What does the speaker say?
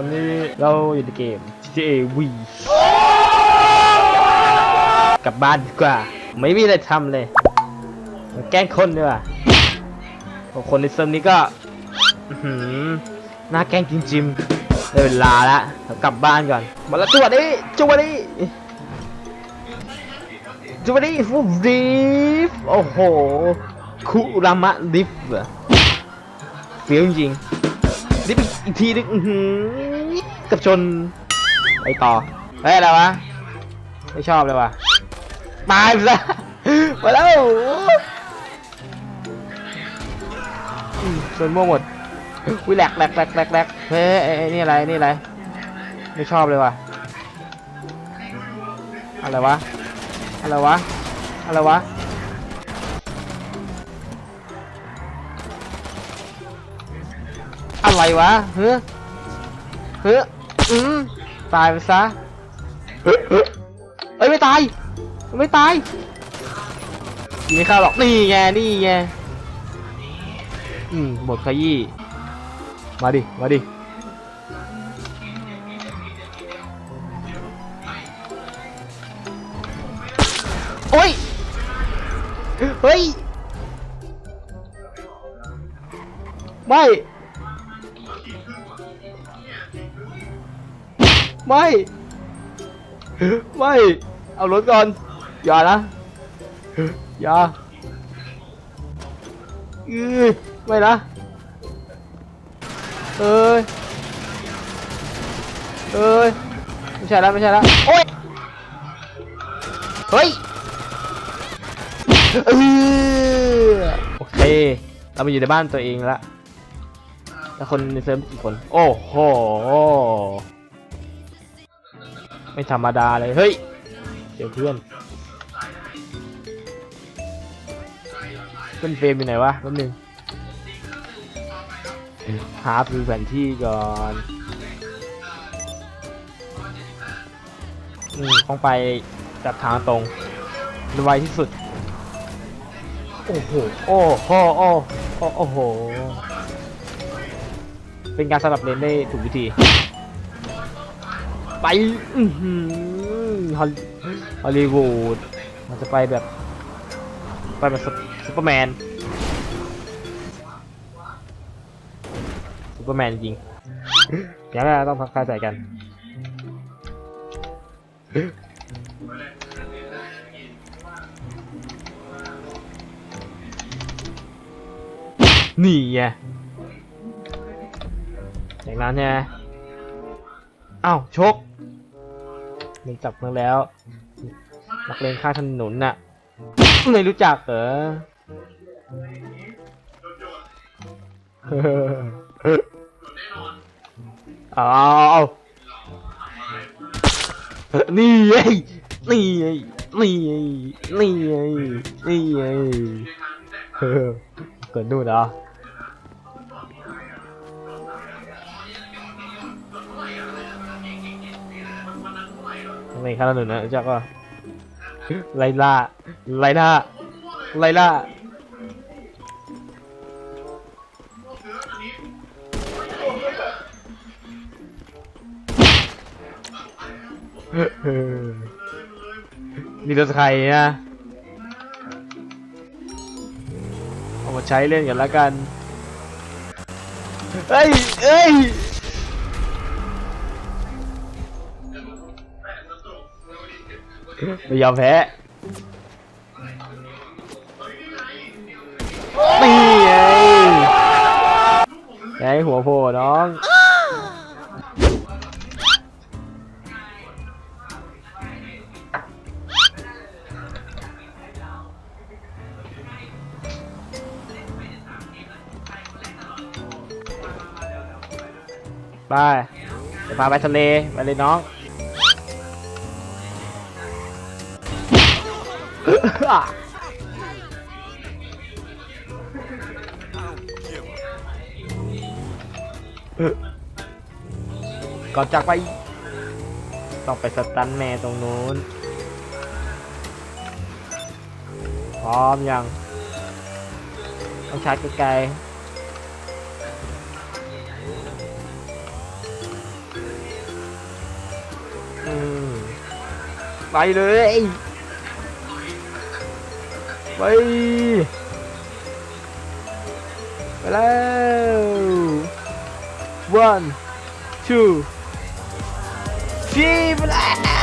วันนี้เราอยู่ในเกม GTA V กลับบ้านดีกว่า ไม่มีอะไรทำเลยมาแกล้งคนดีกว่าคนในเซิร์ฟนี้ก็หน่าแกล้งจริงๆได้เวลาละกลับบ้านก่อน มาแล้วจัวดิจัวดิจัวดิฟูดิฟโอ้โห คุรามะดิฟเฟี้ยวจริงๆดิฟอีกทีนึงอื้อหือ กับชนไปต่อเฮ้ยอะไรวะ ไม่ชอบเลยว่ะตายไปซะมาแล้วชนม่วงหมดวิแหลกแหลกแหลกแหลกแหลกเฮ้ยนี่อะไรนี่อะไร ไม่ชอบเลยว่ะ อะไรวะ อะไรวะ อะไรวะอะไรวะเฮ้ยเฮ้ย อืมตายไปซะเฮ้ยเฮ้ยเอ้ยไม่ตาย ไม่ตายยิงไม่เข้าหรอกนี่ไงนี่ไงอืมหมดขยี้มาดิมาดิโอ้ยเฮ้ยไม่ ไม่ ไม่ เอารถก่อน อย่านะ อย่าอือไม่นะ เอ้ย เอ้ย ไม่ใช่แล้วไม่ใช่แล้วโอ๊ยเฮ้ยเออโอเค เรามาอยู่ในบ้านตัวเองล้วแล้วคนในเซิร์ฟกี่คน โอ้โห ไม่ธรรมดาเลย เฮ้ยเจอเพื่อนเพื่อนเฟรมอยู่ไหนวะแป๊บนึงหาดูแผนที่ก่อนอืมต้องไปจับทางตรงไวที่สุด โอ้โห โอ้โห โอ้โหโอ้โหเป็นการสลับเลนได้ถูกวิธี ไปอือหือฮอลฮอลลีวูดมันจะไปแบบ ไปแบบซุปเปอร์แมนซุปเปอร์แมนจริงเดี๋ยวเราต้องพักค่าใจกันนี่ไงอย่างนั้นไง อ้าวชกมันจับมาแล้วนักเลงข้างถนนน่ะไม่รู้จักเหรอเอาเอานี่ไงนี่ไงนี่ไงนี่ไงนี่ไงเออเกิดนู่นเหรอ นักเลงข้างนนะรู้จักป่ะไลล่าไลล่าไลล่าเนี่รถใครนะเอามาใช้เล่นกันแล้วกันเฮ้ยเฮ้ย ไม่ยอมแพ้นี่ไงไงหัวโผล่น้องไปเดี๋ยวพาไปทะเลไปเลยน้อง ก่อนจากไป ต้องไปสตันแม่ตรงนู้น พร้อมยัง ต้องชาร์จไกลๆไปเลย ไป ไปแล้ว one two three ไปแล้ว